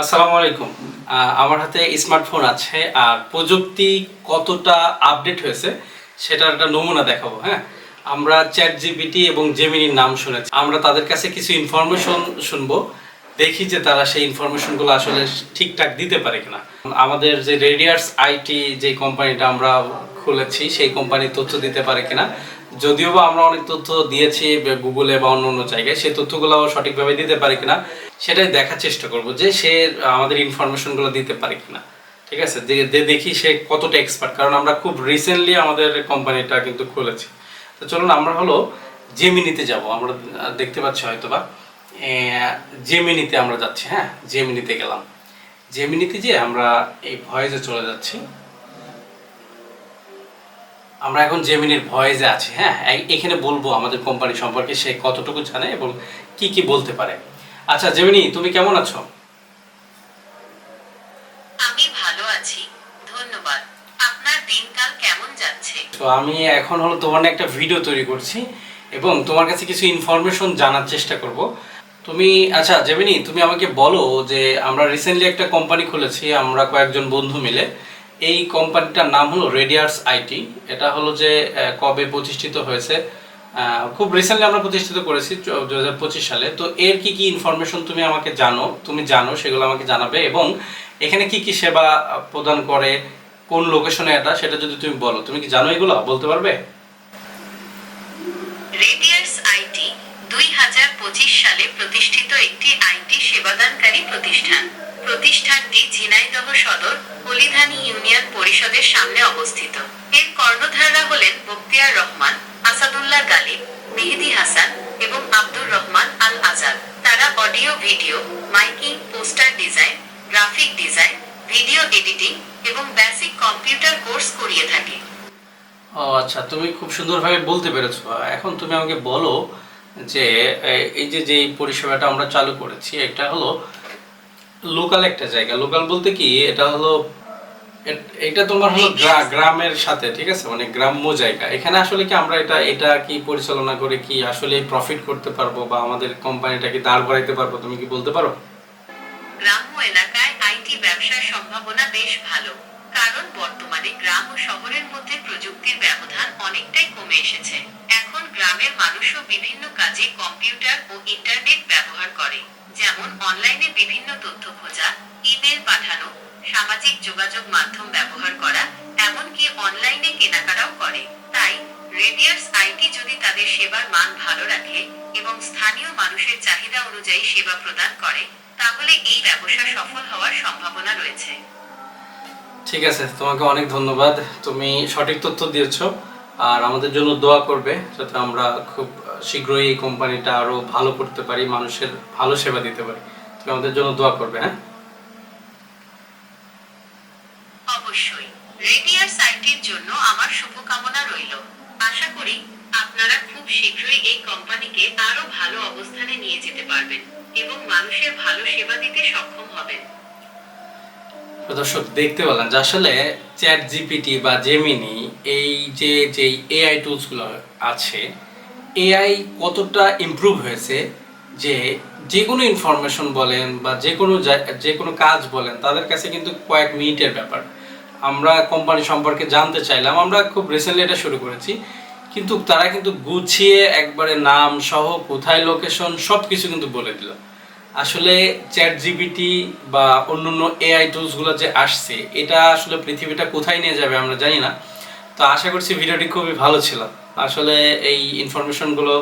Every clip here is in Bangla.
আসসালামু আলাইকুম। আমার হাতে স্মার্টফোন আছে আর প্রযুক্তি কতটা আপডেট হয়েছে সেটার একটা নমুনা দেখাবো হ্যাঁ? আমরা চ্যাট জিপিটি এবং জেমিনির নাম শুনেছি। আমরা তাদের কাছে কিছু ইনফরমেশন শুনব, দেখি যে তারা সেই ইনফরমেশনগুলো আসলে ঠিকঠাক দিতে পারে কিনা। আমাদের যে রেডিয়ার্স আইটি যে কোম্পানিটা আমরা খুলেছি, সেই কোম্পানির তথ্য দিতে পারে কিনা। যদিও বা আমরা অনেক তথ্য দিয়েছি গুগলে বা অন্য অন্য জায়গায়, সেই তথ্যগুলো সঠিকভাবে দিতে পারে কিনা, সেটাই দেখার চেষ্টা করব যে সে আমাদের ইনফরমেশনগুলো দিতে পারে কিনা। ঠিক আছে? যে দেখি সে কতটা এক্সপার্ট কারণ আমরা খুব রিসেন্টলি আমাদের কোম্পানিটা কিন্তু খুলেছি। তো চলুন, আমরা হলো জেমিনিতে যাব। আমরা দেখতে পাচ্ছি হয়তো বা জেমিনিতে আমরা যাচ্ছি হ্যাঁ? জেমিনিতে গেলাম। জেমিনিতে যে আমরা এই ভয়েসে চলে যাচ্ছি। আমরা এখন জেমিনির ভয়েসে আছি হ্যাঁ? এখানে বলব আমাদের কোম্পানি সম্পর্কে সে কতটুকু জানে এবং কি কি বলতে পারে। আচ্ছা জেমিনি তুমি কেমন আছো? আমি ভালো আছি ধন্যবাদ। আপনার দিনকাল কেমন যাচ্ছে? তো আমি এখন হলো তোমার একটা ভিডিও তৈরি করছি এবং তোমার কাছে কিছু ইনফরমেশন জানার চেষ্টা করব। তুমি আচ্ছা জেমিনি তুমি আমাকে বলো যে আমরা রিসেন্টলি একটা কোম্পানি খুলেছি আমরা কয়েকজন বন্ধু মিলে। এই কোম্পানিটার নাম হলো রেডিয়ার্স আইটি এটা হলো যে কবে প্রতিষ্ঠিত হয়েছে। খুব রিসেন্টলি আমরা প্রতিষ্ঠিত করেছি দু হাজার পঁচিশ সালে। তো এর কি কি ইনফরমেশন তুমি আমাকে জানো? তুমি জানো, সেগুলো আমাকে জানাবে। এবং এখানে কি কি সেবা প্রদান করে, কোন লোকেশনে এটা, সেটা যদি তুমি বলো। তুমি কি জানো এগুলো? বলতে পারবে? রেডিয়ার্স আইটি দুই হাজার পঁচিশ সালে প্রতিষ্ঠিত একটি আইটি সেবাদানকারী প্রতিষ্ঠান। প্রতিষ্ঠানটি ঝিনাইদহ সদর হলিধানী ইউনিয়ন পরিষদের সামনে অবস্থিত। এর কর্ণধাররা হলেন বক্তিয়ার রহমান, আসাদুল্লাহ গালিব, মেহেদি হাসান এবং আব্দুর রহমান আল আজাদ তারা audio, video, miking, poster design, graphic design, video editing এবং বেসিক কম্পিউটার কোর্স করিয়ে থাকে। ও আচ্ছা তুমি খুব সুন্দরভাবে বলতে পেরেছ। এখন তুমি আমাকে বলো যে এই যে যে পরিষেবাটা আমরা চালু করেছি, এটা হলো লোকাল একটা জায়গা। লোকাল বলতে কি, এটা হলো, এটা তোমার হলো গ্রা- গ্রামের সাথে, ঠিক আছে? মানে গ্রাম্য জায়গা। এখানে আসলে কি আমরা এটা এটা কি পরিচালনা করে কি আসলে প্রফিট করতে পারব বা আমাদের কোম্পানিটা কি দাঁড় করাইতে পারব, তুমি কি বলতে পারো? গ্রাম্য এলাকায় আইটি ব্যবসার সম্ভাবনা বেশ ভালো, কারণ বর্তমানে গ্রাম ও শহরের মধ্যে প্রযুক্তির ব্যবধান অনেকটাই কমে এসেছে। এখন গ্রামের মানুষও বিভিন্ন কাজে কম্পিউটার ও ইন্টারনেট ব্যবহার করে। যেমন অনলাইনে বিভিন্ন তথ্য খোঁজা, ইমেল পাঠানো, সামাজিক যোগাযোগ মাধ্যম ব্যবহার করা, এমনকি অনলাইনে কেনাকাটাও করে। তাই রেডিয়ার্স আইটি যদি তাদের সেবার মান ভালো রাখে এবং স্থানীয় মানুষের চাহিদা অনুযায়ী সেবা প্রদান করে, তাহলে এই ব্যবসা সফল হওয়ার সম্ভাবনা রয়েছে। ঠিক আছে, তোমাকে অনেক ধন্যবাদ। তুমি সঠিক তথ্য দিয়েছ আর আমাদের জন্য দোয়া করবে যাতে আমরা খুব শীঘ্রই এই কোম্পানিটা আরও ভালো করতে পারি মানুষের ভালো সেবা দিতে পারি। তুমি আমাদের জন্য দোয়া করবে হ্যাঁ? অবশ্যই। রেডিয়ার সাইটের জন্য আমার শুভকামনা রইল। আশা করি আপনারা খুব শীঘ্রই এই কোম্পানিকে আরও ভালো অবস্থানে নিয়ে যেতে পারবেন এবং মানুষের ভালো সেবা দিতে সক্ষম হবেন। দর্শক দেখতে পেলাম যে আসলে চ্যাট জিপিটি বা জেমিনি এই যে যে এআই টুলসগুলো আছে এআই কতটা ইমপ্রুভ হয়েছে, যে যে কোনো ইনফরমেশন বলেন বা যে কোনো যে কোনো কাজ বলেন, তাদের কাছে কিন্তু কয়েক মিনিটের ব্যাপার। আমরা কোম্পানি সম্পর্কে জানতে চাইলাম, আমরা খুব রিসেন্টলি এটা শুরু করেছি, কিন্তু তারা কিন্তু গুছিয়ে একবারে নাম সহ কোথায় লোকেশন সব কিছু কিন্তু বলে দিল। আসলে চ্যাট জিবিটি বা অন্য অন্য এআই টুলসগুলো যে আসছে, এটা আসলে পৃথিবীটা কোথায় নিয়ে যাবে আমরা জানি না। তো আশা করছি ভিডিওটি খুবই ভালো ছিল। আসলে এই ইনফরমেশনগুলো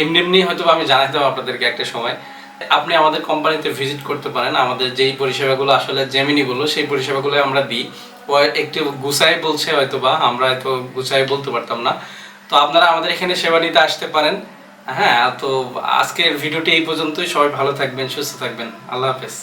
এমনি এমনি হয়তো আমি জানাতে পারব আপনাদেরকে একটা সময়। আপনি আমাদের কোম্পানিতে ভিজিট করতে পারেন। আমাদের যেই পরিষেবাগুলো আসলে জেমিনিগুলো সেই পরিষেবাগুলো আমরা দিই। একটু গুছাই বলছে হয়তো বা আমরা হয়তো গুছাই বলতে পারতাম না। তো আপনারা আমাদের এখানে সেবা নিতে আসতে পারেন। হ্যাঁ তো আজকের ভিডিওটি এই পর্যন্তই। সবাই ভালো থাকবেন, সুস্থ থাকবেন। আল্লাহ হাফেজ।